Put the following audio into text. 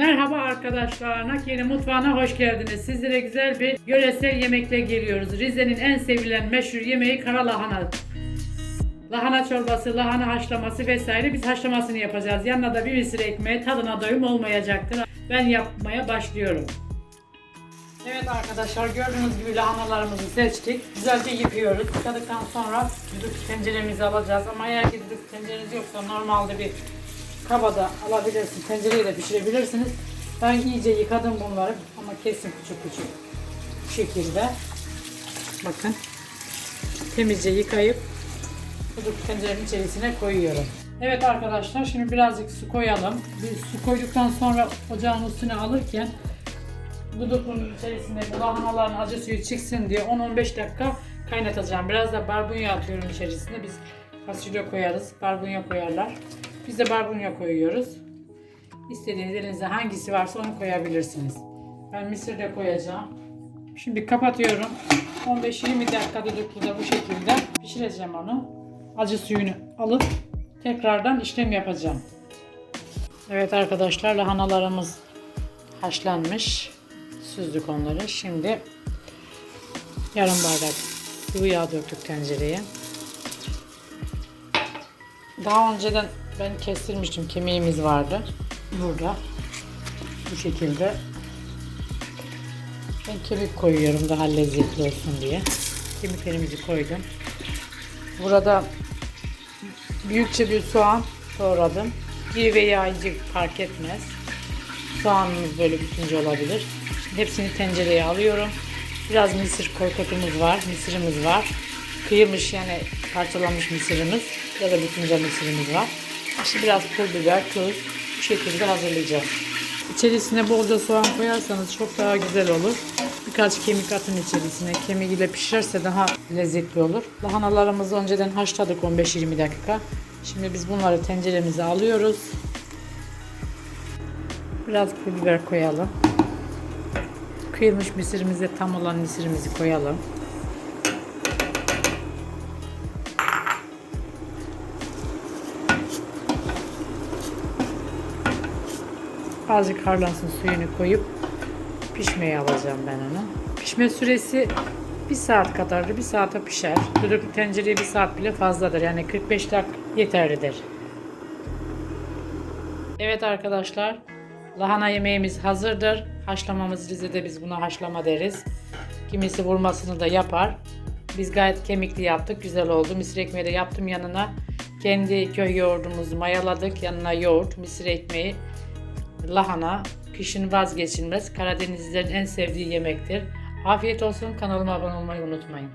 Merhaba arkadaşlar, Nakiye'nin mutfağına hoş geldiniz. Sizlere güzel bir yöresel yemekle geliyoruz. Rize'nin en sevilen meşhur yemeği kara lahana. Lahana çorbası, lahana haşlaması vesaire biz haşlamasını yapacağız. Yanına da bir mısır ekmeği tadına doyum olmayacaktır. Ben yapmaya başlıyorum. Evet arkadaşlar gördüğünüz gibi lahanalarımızı seçtik. Güzelce yıkıyoruz. Yıkadıktan sonra düdük tenceremizi alacağız. Ama eğer ki düdük tencereniz yoksa normalde bir kabada alabilirsiniz. Tencereye de pişirebilirsiniz. Ben iyice yıkadım bunları ama kesin küçük küçük bu şekilde. Bakın. Temizce yıkayıp düdük tencerenin içerisine koyuyorum. Evet arkadaşlar şimdi birazcık su koyalım. Bir su koyduktan sonra ocağın üstüne alırken Duduklunun içerisinde bu lahanaların acı suyu çıksın diye 10-15 dakika kaynatacağım. Biraz da barbunya atıyorum içerisine. Biz fasulye koyarız, barbunya koyarlar. Biz de barbunya koyuyoruz. İstediğiniz elinizde hangisi varsa onu koyabilirsiniz. Ben mısır da koyacağım. Şimdi kapatıyorum. 15-20 dakika dudukluda bu şekilde pişireceğim onu. Acı suyunu alıp tekrardan işlem yapacağım. Evet arkadaşlar lahanalarımız haşlanmış. Süzdük onları. Şimdi yarım bardak sıvı yağ döktük tencereye. Daha önceden ben kestirmiştim. Kemiğimiz vardı. Burada. Bu şekilde. Ben kemik koyuyorum daha lezzetli olsun diye. Kemiklerimizi koydum. Burada büyükçe bir soğan doğradım. Bir veya ince fark etmez. Soğanımız böyle bütünce olabilir. Hepsini tencereye alıyorum. Biraz mısır korkotumuz var, mısırımız var. Kıyılmış yani parçalanmış mısırımız ya da bütünce mısırımız var. İşte biraz pul biber, tuz bu şekilde hazırlayacağım. İçerisine bolca soğan koyarsanız çok daha güzel olur. Birkaç kemik atın içerisine. Kemik ile pişerse daha lezzetli olur. Lahanalarımızı önceden haşladık 15-20 dakika. Şimdi biz bunları tenceremize alıyoruz. Biraz pul biber koyalım. Kıyılmış mısırımızı tam olan mısırımızı koyalım. Azıcık harlansın suyunu koyup pişmeye alacağım ben onu. Pişme süresi bir saat kadardır. Bir saate pişer. Düdüklü tencereye bir saat bile fazladır. Yani 45 dakika yeterlidir. Evet arkadaşlar. Lahana yemeğimiz hazırdır. Haşlamamız Rize'de biz buna haşlama deriz. Kimisi vurmasını da yapar. Biz gayet kemikli yaptık. Güzel oldu. Mısır ekmeği de yaptım yanına. Kendi köy yoğurdumuzu mayaladık. Yanına yoğurt, mısır ekmeği, lahana. Kışın vazgeçilmez. Karadenizlilerin en sevdiği yemektir. Afiyet olsun. Kanalıma abone olmayı unutmayın.